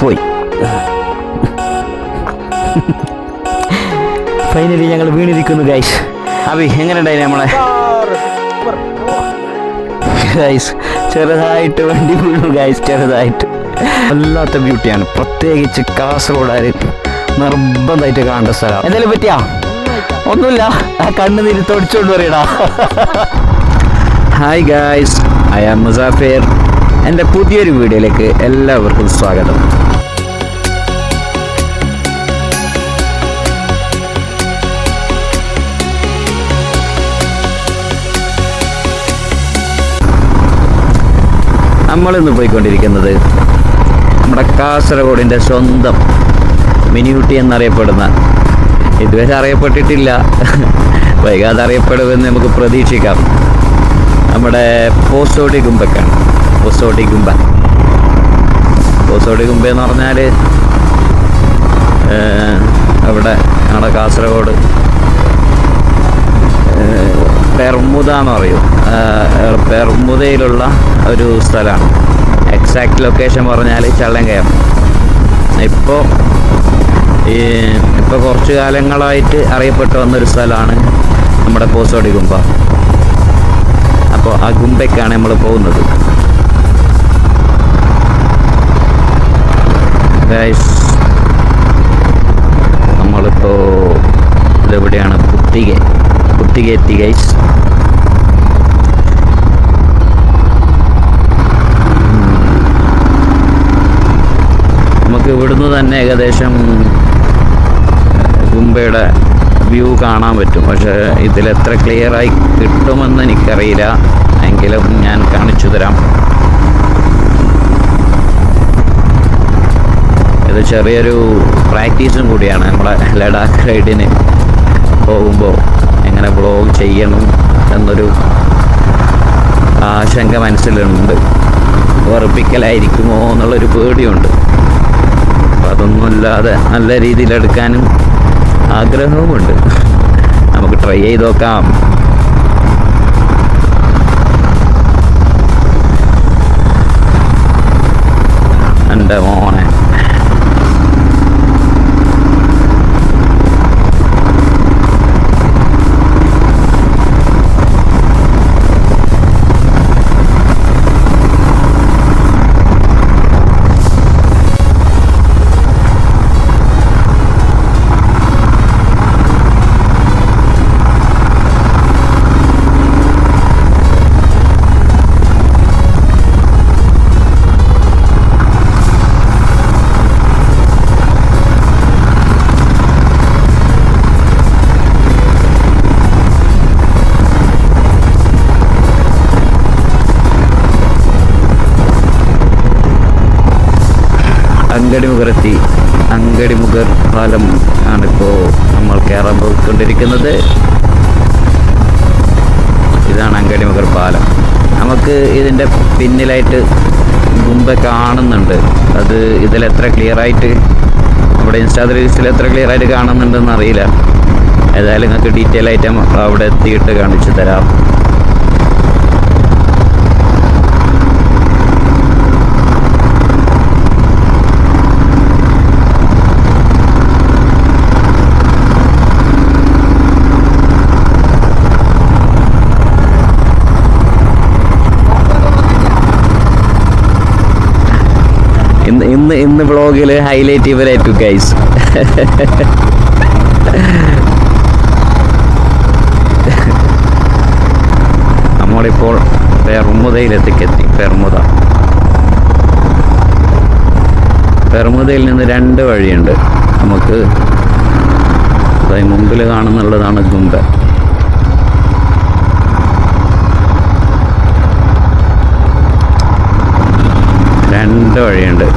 പോയി. ഫൈനലി ഞങ്ങൾ വീണിരിക്കുന്നു ഗൈസ് അബി എങ്ങനെയുണ്ടായി നമ്മളെ? ഗൈസ് ചെറുതായിട്ട് വണ്ടി വീണു ഗൈസ് ചെറുതായിട്ട്. വല്ലാത്ത ബ്യൂട്ടിയാണ് പ്രത്യേകിച്ച് കാസർഗോഡാര് നിർബന്ധമായിട്ട് കാണേണ്ട സ്ഥലം. എന്തെങ്കിലും പറ്റിയാ? ഒന്നുമില്ല. ആ കണ്ണ് നിരുത്തൊടിച്ചോണ്ട് പറയടാ hi guys I am Musafir എന്റെ പുതിയൊരു വീഡിയോയിലേക്ക് എല്ലാവർക്കും സ്വാഗതം. നമ്മളിന്ന് പോയിക്കൊണ്ടിരിക്കുന്നത് നമ്മുടെ കാസർഗോഡിന്റെ സ്വന്തം മിനിയൂട്ടി എന്നറിയപ്പെടുന്ന ഇതുവരെ അറിയപ്പെട്ടിട്ടില്ല വൈകാതെ അറിയപ്പെടുമെന്ന് നമുക്ക് പ്രതീക്ഷിക്കാം. നമ്മുടെ പോസോടി ഗുമ്പക്കാണ് പോസോടി ഗുമ്പ പോസ്റ്റോട്ടി ഗുമ്പ എന്ന് പറഞ്ഞാൽ അവിടെ നമ്മുടെ കാസർഗോഡ് പെർമുദ എന്ന് പറയും. പെർമുദയിലുള്ള ഒരു സ്ഥലമാണ്. എക്സാക്ട് ലൊക്കേഷൻ പറഞ്ഞാൽ ചള്ളങ്കയം. ഇപ്പോൾ ഈ ഇപ്പോൾ കുറച്ച് കാലങ്ങളായിട്ട് അറിയപ്പെട്ടു വന്നൊരു സ്ഥലമാണ് നമ്മുടെ പോസോടി ഗുമ്പ അപ്പോൾ ആ ഗുമ്പയ്ക്കാണ് നമ്മൾ പോകുന്നത്. ഗൈസ് നമ്മളിപ്പോൾ ഇതെവിടെയാണ്? പുത്തിക പുത്തിക എത്തി ഗൈസ് നമുക്ക് ഇവിടുന്ന് തന്നെ ഏകദേശം ഗുംബയുടെ വ്യൂ കാണാൻ പറ്റും. പക്ഷേ ഇതിൽ എത്ര ക്ലിയറായി കിട്ടുമെന്ന് എനിക്കറിയില്ല. എങ്കിലും ഞാൻ കാണിച്ചു തരാം ഇത് ചെറിയൊരു പ്രാക്ടീസും കൂടിയാണ് നമ്മുടെ ലഡാക്ക് റൈഡിന് പോകുമ്പോൾ എങ്ങനെ ബ്ലോഗ് ചെയ്യണം എന്നൊരു ആശങ്ക മനസ്സിലുണ്ട്. വെറുപ്പിക്കലായിരിക്കുമോ എന്നുള്ളൊരു പേടിയുണ്ട്. അപ്പോൾ അതൊന്നുമില്ലാതെ നല്ല രീതിയിൽ എടുക്കാനും ആഗ്രഹവുമുണ്ട്. നമുക്ക് ട്രൈ ചെയ്ത് നോക്കാം. എന്റെ മോനെ. അങ്കടിമുഖറെത്തി അങ്കടിമുഖർ പാലം ആണിപ്പോൾ നമ്മൾ കയറാൻ പോയിക്കൊണ്ടിരിക്കുന്നത്. ഇതാണ് അങ്കടിമുഖർ പാലം നമുക്ക് ഇതിന്റെ പിന്നിലായിട്ട് മുമ്പ് കാണുന്നുണ്ട്. അത് ക്ലിയർ ആയിട്ട് നമ്മുടെ ഇൻസ്റ്റാ റീൽസിൽ എത്ര ക്ലിയർ ആയിട്ട് കാണുന്നുണ്ടെന്ന് അറിയില്ല. ഏതായാലും നിങ്ങൾക്ക് ഡീറ്റെയിൽ ആയിട്ട് അവിടെ എത്തിയിട്ട് കാണിച്ചു തരാം. ഇന്ന് ഇന്ന് വ്ളോഗിൽ ഹൈലൈറ്റ് ഇവരായിട്ടു ഗൈസ് നമ്മളിപ്പോൾ പെർമുദയിലെത്തിക്കെത്തി പെർമുദ. പെർമുദയിൽ നിന്ന് രണ്ട് വഴിയുണ്ട്. നമുക്ക് മുമ്പിൽ കാണുന്നുള്ളതാണ് ഗുംബ. രണ്ട് വഴിയുണ്ട്.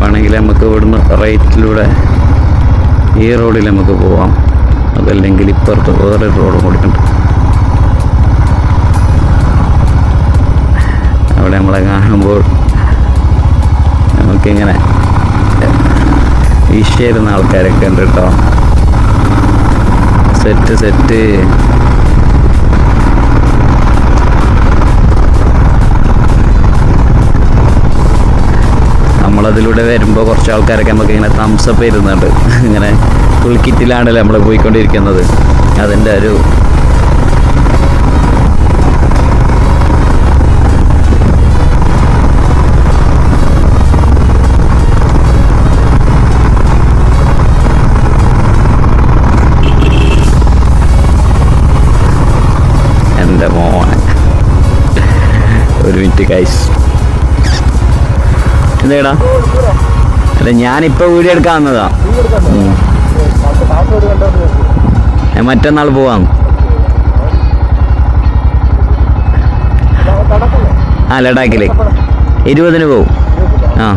വേണമെങ്കിൽ നമുക്ക് ഇവിടുന്ന് റൈറ്റിലൂടെ ഈ റോഡിൽ നമുക്ക് പോവാം. അതല്ലെങ്കിൽ ഇപ്പുറത്ത് വേറൊരു റോഡ് കൊടുക്കണ്ട അവിടെ നമ്മളെ കാണുമ്പോൾ നമുക്കിങ്ങനെ ഈശ്വരുന്ന ആൾക്കാരൊക്കെ ഉണ്ട് കേട്ടോ. Set set. നമ്മളതിലൂടെ വരുമ്പോൾ കുറച്ച് ആൾക്കാരൊക്കെ നമുക്ക് ഇങ്ങനെ തംസപ്പ് ഇരുന്നുണ്ട് ഇങ്ങനെ ഫുൾ കിറ്റിലാണല്ലോ നമ്മൾ പോയിക്കൊണ്ടിരിക്കുന്നത്. അതിന്റെ ഒരു ഒരു മിനിറ്റ് കൈസ് എന്തേടാ? അല്ല ഞാനിപ്പോ വീഡിയോ എടുക്കാൻ വന്നതാ. മറ്റന്നാൾ പോവാം. ആ ലഡാക്കിൽ. ഇരുപതിന് പോവും. ആ.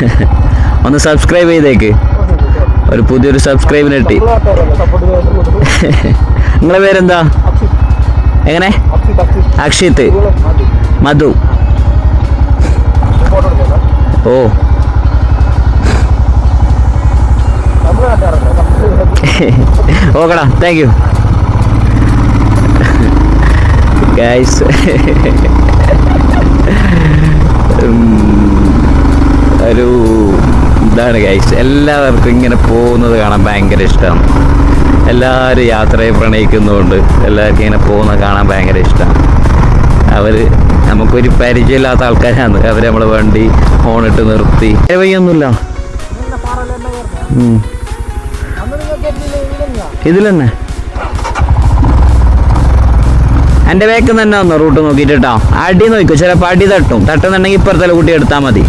ഒന്ന് സബ്സ്ക്രൈബ് ചെയ്തേക്ക്. ഒരു പുതിയൊരു സബ്സ്ക്രൈബിന് കിട്ടി. നിങ്ങളെ പേരെന്താ? എങ്ങനെ? അക്ഷിത്ത്. മധു. ഓ. ഓക്കടാ താങ്ക് യു ഗൈസ് ഒരു ഇതാണ് ഗൈസ് എല്ലാവർക്കും ഇങ്ങനെ പോകുന്നത് കാണാൻ ഭയങ്കര ഇഷ്ടമാണ്. എല്ലാവരും യാത്രയെ പ്രണയിക്കുന്നതുകൊണ്ട് എല്ലാവർക്കും ഇങ്ങനെ പോകുന്നത് കാണാൻ ഭയങ്കര ഇഷ്ടമാണ്. അവർ നമുക്കൊരു പരിചയമില്ലാത്ത ആൾക്കാരാണ്. അവർ നമ്മളെ വണ്ടി ഹോണിട്ട് നിർത്തി. വയ്യൊന്നുമില്ല ഇതിലെന്നെ. എന്റെ വേക്ക് തന്നെ വന്നോ റൂട്ട് നോക്കിയിട്ട് കേട്ടോ അടി നോക്കൂ ചിലപ്പോൾ അടി തട്ടും. തട്ടുന്നുണ്ടെങ്കിൽ ഇപ്പുറത്തെ കൂട്ടി എടുത്താൽ മതി.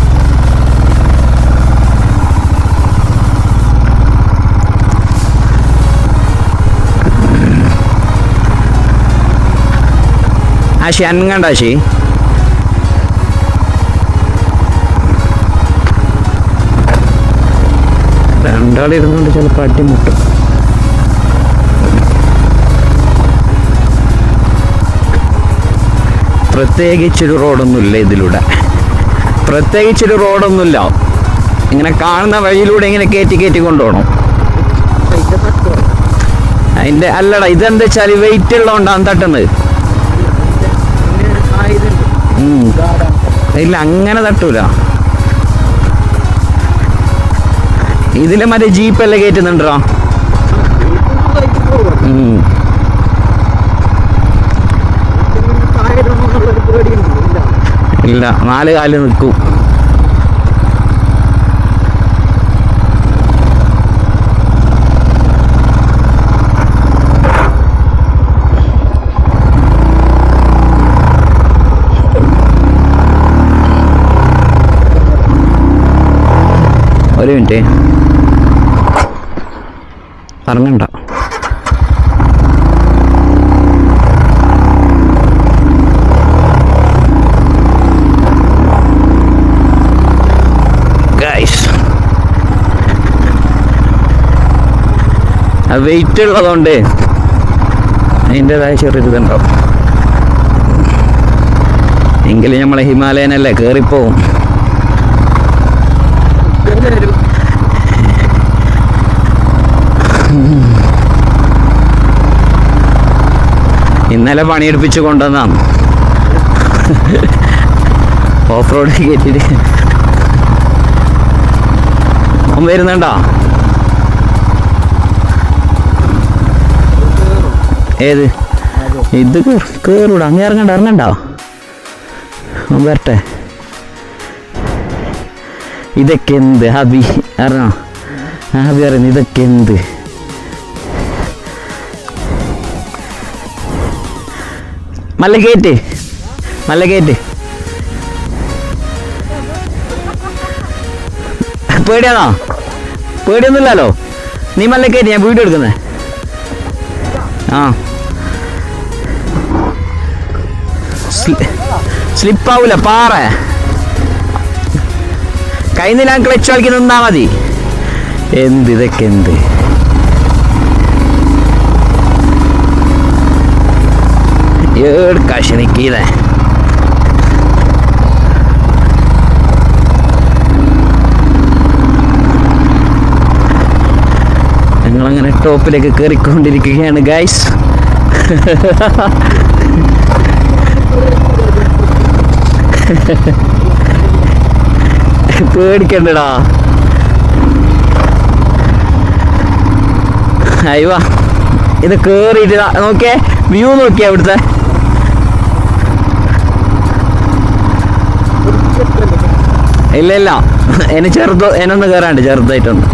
ആശി അനങ്ങണ്ട ആശി. രണ്ടാളിരുന്നുകൊണ്ട് ചിലപ്പോൾ അടിമുട്ടും പ്രത്യേകിച്ചൊരു റോഡൊന്നുമില്ല ഇതിലൂടെ. പ്രത്യേകിച്ചൊരു റോഡൊന്നുമില്ല. ഇങ്ങനെ കാണുന്ന വഴിയിലൂടെ ഇങ്ങനെ കയറ്റി കയറ്റി കൊണ്ടുപോകണം. അതിന്റെ അല്ലടാ ഇതെന്താ വെച്ചാൽ വെയിറ്റ് ഉള്ളതുകൊണ്ടാണ് തട്ടുന്നത്. ഇല്ല അങ്ങനെ തട്ടൂല. ഇതിലെ മറ്റേ ജീപ്പല്ലേ കയറ്റുന്നുണ്ടോ ഇല്ല നാല് കാലിൽ നിൽക്കും. ഒരു മിനിറ്റ്. പറഞ്ഞണ്ട വെയിറ്റ് ഉള്ളതുകൊണ്ട് അതിന്റെതായ ചെറിയൊരു ഇതുണ്ടാവും. എങ്കിലും നമ്മളെ ഹിമാലയനല്ലേ കയറിപ്പോവും ഇന്നലെ പണിയെടുപ്പിച്ച് കൊണ്ടുവന്നാണ് ഓഫ് റോഡ് കയറ്റിട്ട് അവൻ വരുന്നുണ്ടോ? ഏത്? ഇത് കേറൂടാ. അങ്ങ് ഇറങ്ങണ്ട ഇറങ്ങണ്ടോ. അവൻ വരട്ടെ. ഇതൊക്കെ എന്ത്? ഹബി അറിയണോ ഹബി അറിയുന്നു ഇതൊക്കെ എന്ത്? മല്ല കയറ്റ് മല്ല പേടിയാണോ? പേടിയൊന്നുമില്ലല്ലോ. നീ മല്ല കയറ്റി ഞാൻ വീഡിയോ എടുക്കുന്നേ. ആ. സ്ലിപ്പാവൂല പാറ. കൈനിലാൻ ക്ലച്ച് കളിക്കുന്ന നിന്നാ മതി. എന്ത് ഇതൊക്കെ എന്ത്? ഏട് കാശ് നിക്കീതേ ഞങ്ങളങ്ങനെ ടോപ്പിലേക്ക് കയറിക്കൊണ്ടിരിക്കുകയാണ് ഗൈസ് പേടിക്കണ്ടടാ. അയ്യോ ഇത് കേറിയിട്ട് ദാ നോക്കിയേ വ്യൂ നോക്കിയേ അവിടുത്തെ. ഇല്ല ഇല്ല. എന്നെ ചെറുത് എന്നൊന്ന് കയറാണ്ട് ചെറുതായിട്ടൊന്ന്.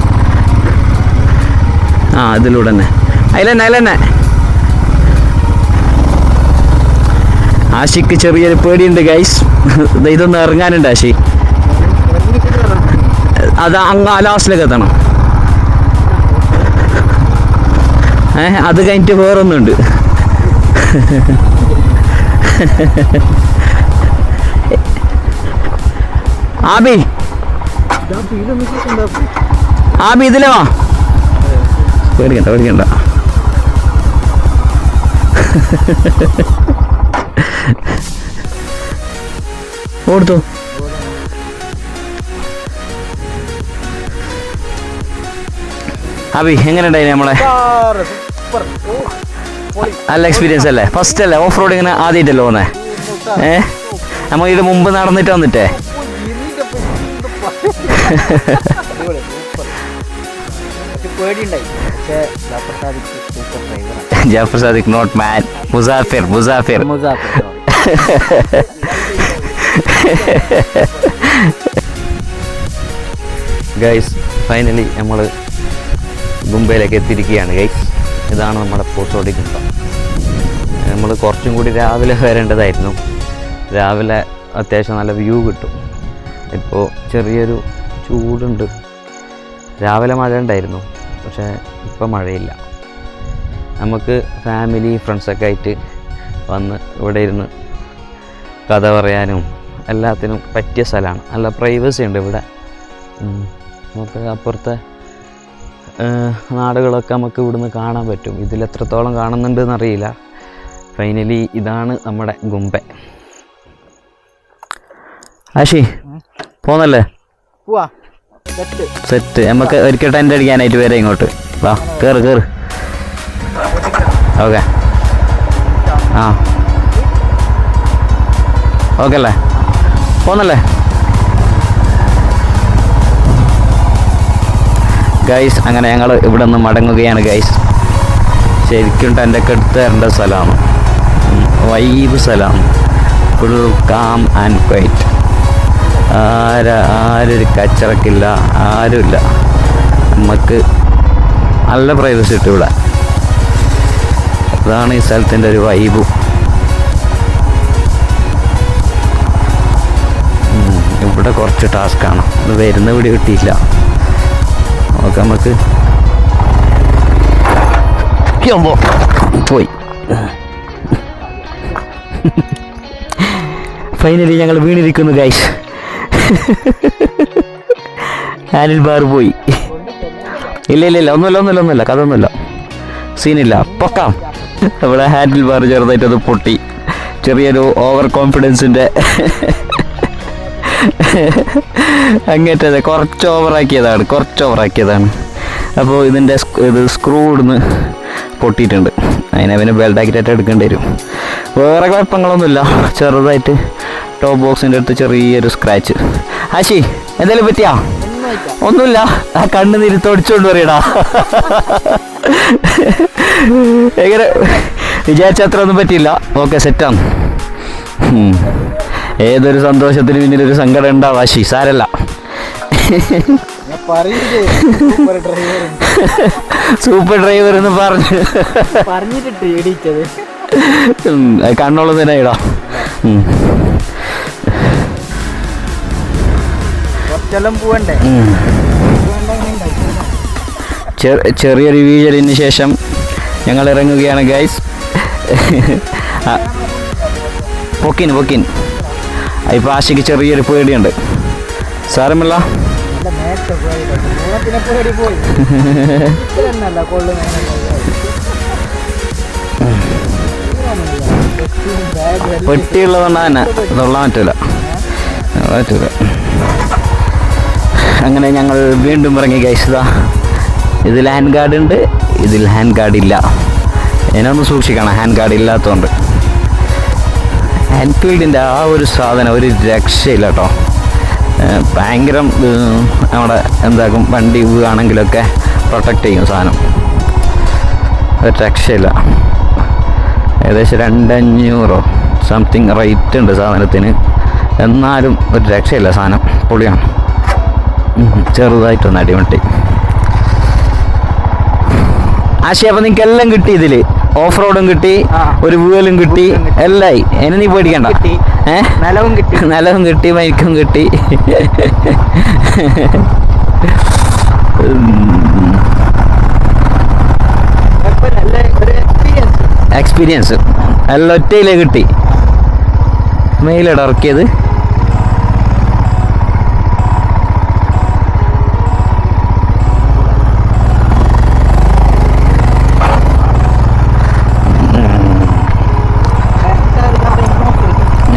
ആ ഇതിലൂടെ തന്നെ. അതിലെന്നെ അതിലെന്നെ ആശിക്ക് ചെറിയൊരു പേടിയുണ്ട് ഗൈസ് ഇതൊന്ന് ഇറങ്ങാനുണ്ട് ആശി. അത് അങ്ങ് ലാസ്റ്റിലേക്ക് എത്തണം. ഏഹ് അത് കഴിഞ്ഞിട്ട് വേറൊന്നുണ്ട്. ആബി. ആബി ഇതിലെ വാ. പേടിക്കണ്ട പേടിക്കണ്ട. ഓടുത്തു. അബി എങ്ങനെയുണ്ടായി നമ്മളെ? നല്ല എക്സ്പീരിയൻസ് അല്ലേ? ഫസ്റ്റ് അല്ലേ? ഓഫ് റോഡ് ഇങ്ങനെ ആദ്യമായിട്ടല്ലോ പോന്നെ? ഏഹ് നമ്മൾ ഇത് മുമ്പ് നടന്നിട്ട് വന്നിട്ടേ? Jafar Sadiq not man Musafir Musafir. Musafir guys finally നമ്മൾ മുംബൈയിലേക്ക് എത്തിയിരിക്കുകയാണ് ഗൈസ് ഇതാണ് നമ്മുടെ കുമ്പം നമ്മൾ കുറച്ചും കൂടി രാവിലെ വരേണ്ടതായിരുന്നു. രാവിലെ അത്യാവശ്യം നല്ല വ്യൂ കിട്ടും. ഇപ്പോൾ ചെറിയൊരു ചൂടുണ്ട്. രാവിലെ മഴ ഉണ്ടായിരുന്നു പക്ഷേ ഇപ്പം മഴയില്ല. നമുക്ക് ഫാമിലി ഫ്രണ്ട്സൊക്കെ ആയിട്ട് വന്ന് ഇവിടെ ഇരുന്ന് കഥ പറയാനും എല്ലാത്തിനും പറ്റിയ സ്ഥലമാണ്. നല്ല പ്രൈവസി ഉണ്ട് ഇവിടെ. നമുക്ക് അപ്പുറത്തെ നാടുകളൊക്കെ നമുക്ക് ഇവിടുന്ന് കാണാൻ പറ്റും. ഇതിൽ എത്രത്തോളം കാണുന്നുണ്ട് എന്നറിയില്ല. ഫൈനലി ഇതാണ് നമ്മുടെ ഗുംബെ. ആഷി പോന്നല്ലേ? സെറ്റ്. നമുക്ക് ഒരിക്കൽ ടെന്റ് അടിക്കാനായിട്ട് വരാം ഇങ്ങോട്ട്. വാ കയറ് കയറ് ഓക്കെ. ആ. ഓക്കെ അല്ലേ പോന്നല്ലേ? ഗൈസ് അങ്ങനെ ഞങ്ങൾ ഇവിടെ നിന്ന് മടങ്ങുകയാണ് ഗൈസ്. ശരിക്കും ടെന്റൊക്കെ എടുത്ത് തരേണ്ട സ്ഥലമാണ്. വൈബ് സ്ഥലമാണ്. Full calm and quiet. ആര ആരൊരു കച്ചറക്കില്ല ആരുമില്ല നമുക്ക് നല്ല പ്രൈവസി കിട്ടും ഇവിടെ. അതാണ് ഈ സ്ഥലത്തിന്റെ ഒരു വൈബ് ഇവിടെ കുറച്ച് ടാസ്ക്കാണ് ഇത് വരുന്ന വീട് കിട്ടിയില്ല ഓക്കെ നമുക്ക് യ്യോമ്പോ. പോയി. ഫൈനലി ഞങ്ങൾ വീണിരിക്കുന്നു ഗൈസ് ഹാൻഡിൽ ബാർ പോയി. ഇല്ല ഇല്ല ഇല്ല ഒന്നുമില്ല ഒന്നുമില്ല ഒന്നുമില്ല കഥ ഒന്നുമില്ല സീനില്ല പൊക്കാം. നമ്മുടെ ഹാൻഡിൽ ബാർ ചെറുതായിട്ട് അത് പൊട്ടി. ചെറിയൊരു ഓവർ കോൺഫിഡൻസിന്റെ അങ്ങേറ്റത് കുറച്ച് ഓവറാക്കിയതാണ് കുറച്ച് ഓവറാക്കിയതാണ്. അപ്പോൾ ഇതിന്റെ ഇത് സ്ക്രൂ ഇടുന്ന് പൊട്ടിയിട്ടുണ്ട്. അതിനെ പിന്നെ ബെൽഡാക്കിയിട്ടായിട്ട് എടുക്കേണ്ടി വരും. വേറെ കുഴപ്പങ്ങളൊന്നുമില്ല ചെറുതായിട്ട് ടോപ്പ് ബോക്സിന്റെ അടുത്ത് ചെറിയൊരു സ്ക്രാച്ച് ആശി എന്തെങ്കിലും പറ്റിയാ? ഒന്നുമില്ല. ആ കണ്ണ് നിരുത്തൊടിച്ചോണ്ട് പറയടാ. എങ്ങനെ? വിചാരിച്ച അത്ര ഒന്നും പറ്റിയില്ല. ഓക്കെ സെറ്റാണ്. ഏതൊരു സന്തോഷത്തിന് പിന്നിൽ ഒരു സങ്കടം ഉണ്ടാവും ആശി. സാരല്ല. സൂപ്പർ ഡ്രൈവർ എന്ന് പറഞ്ഞു. അത് കണ്ണോളം തന്നെ ഇടാം. പോവണ്ടേ. ചെറിയൊരു വീഴലിന് ശേഷം ഞങ്ങൾ ഇറങ്ങുകയാണ് ഗൈസ് പൊക്കിൻ പൊക്കിൻ. ഇപ്പം ആശയ്ക്ക് ചെറിയൊരു പേടിയുണ്ട്. സാരമില്ല. പെട്ടിയുള്ളതുകൊണ്ടാണ് തന്നെ തൊള്ളാൻ പറ്റൂല പറ്റൂല അങ്ങനെ ഞങ്ങൾ വീണ്ടും ഇറങ്ങി കഴിച്ചതാ ഇതിൽ ഹാൻഡ് ഗാർഡ് ഉണ്ട്. ഇതിൽ ഹാൻഡ് ഗാർഡ് ഇല്ല. എന്നൊന്ന് സൂക്ഷിക്കണം ഹാൻഡ് ഗാർഡ് ഇല്ലാത്തതുകൊണ്ട് എൻഫീൽഡിന്റെ ആ ഒരു സാധനം ഒരു രക്ഷയില്ല കേട്ടോ ഭയങ്കരം നമ്മുടെ എന്താക്കും വണ്ടി വീഴാണെങ്കിലൊക്കെ പ്രൊട്ടക്റ്റ് ചെയ്യും സാധനം. ഒരു രക്ഷയില്ല. ഏകദേശം രണ്ടഞ്ഞൂറോ സംതിങ് റേറ്റ് ഉണ്ട് സാധനത്തിന്. എന്നാലും ഒരു രക്ഷയില്ല സാധനം പൊളിയാണ്. ചെറുതായിട്ടൊന്ന് അടിമട്ടി. ആശയ അപ്പം നിങ്ങൾക്ക് എല്ലാം കിട്ടി ഇതിൽ. ഓഫ് റോഡും കിട്ടി ഒരു വീലും കിട്ടി എല്ലായി. എന്നെ നീ പേടിക്കണ്ട. നിലവും കിട്ടി. നിലവും കിട്ടി മൈക്കും കിട്ടി. എക്സ്പീരിയൻസ് എല്ലാം ഒറ്റയിലേ കിട്ടി. മെയിലട ഇറക്കിയത്.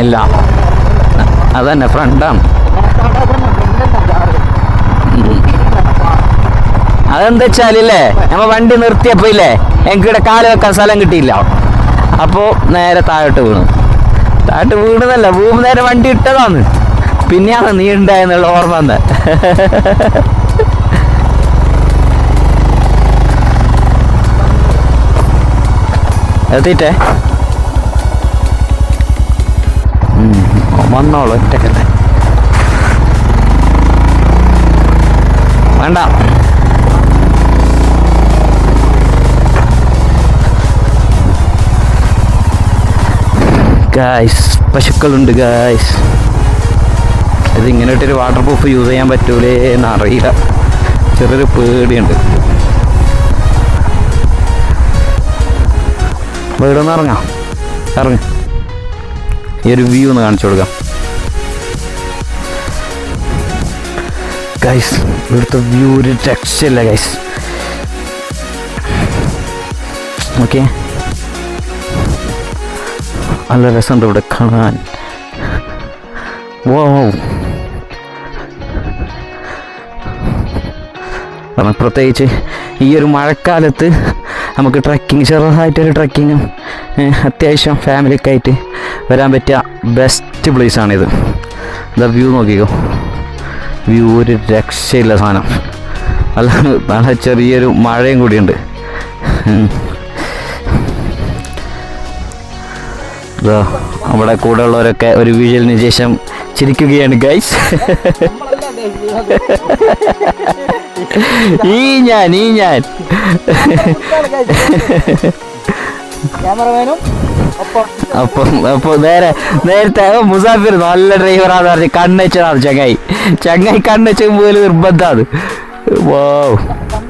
ഇല്ല അതന്നെ ഫ്രണ്ടാണ്. അതെന്താ വെച്ചാലില്ലേ നമ്മ വണ്ടി നിർത്തിയപ്പോ ഇല്ലേ എനിക്കിവിടെ കാൽ വെക്കാൻ സ്ഥലം കിട്ടിയില്ല. അപ്പോ നേരെ താഴോട്ട് വീണു. താഴോട്ട് വീണതല്ല വീമ്പ് നേരെ വണ്ടി ഇട്ടതാണ്. പിന്നെയാണ് നീ ഉണ്ടായെന്നുള്ള ഓർമ്മ വന്നെ. എത്തിയിട്ടേ വന്നോളൂ ഒറ്റക്കല്ലേ. വേണ്ട. ഗായ്സ് പശുക്കളുണ്ട് ഗായ്സ് ഇത് ഇങ്ങനെ ഇട്ടൊരു വാട്ടർ പ്രൂഫ് യൂസ് ചെയ്യാൻ പറ്റൂലേ എന്ന് അറിയില്ല ചെറിയൊരു പേടിയുണ്ട്. വീടൊന്ന് ഇറങ്ങാം. ഇറങ്ങ. ഈ ഒരു വ്യൂ ഒന്ന് കാണിച്ചു കൊടുക്കാം. ഗൈസ് ഇവിടുത്തെ വ്യൂ ഒരു രക്ഷയില്ല ഗൈസ് ഓക്കെ നല്ല രസമുണ്ട് ഇവിടെ കാണാൻ. വോ കാരണം പ്രത്യേകിച്ച് ഈ ഒരു മഴക്കാലത്ത് നമുക്ക് ട്രക്കിങ് ചെറുതായിട്ടൊരു ട്രക്കിങ്ങും അത്യാവശ്യം ഫാമിലിയൊക്കെ ആയിട്ട് വരാൻ പറ്റിയ ബെസ്റ്റ് പ്ലേസാണിത് ദ വ്യൂ നോക്കിക്കോ. വ്യൂ ഒരു രക്ഷയില്ല സാധനം. അല്ല നല്ല ചെറിയൊരു മഴയും കൂടിയുണ്ട്. അവിടെ കൂടെ ഉള്ളവരൊക്കെ ഒരു വീഴലിന് ശേഷം ചിരിക്കുകയാണ് ഗൈസ് ഈ ഞാൻ ഈ ഞാൻ. ക്യാമറമാനും ഒപ്പം അപ്പം അപ്പൊ നേരെ നേരത്തെ ഓ, മുസാഫിർ നല്ല ഡ്രൈവറാന്ന് പറഞ്ഞ് കണ്ണച്ചതാണ് ചങ്ങായി. ചങ്ങായി കണ്ണച്ച പോലും നിർബന്ധമാണ് വോ. കണ്ണ്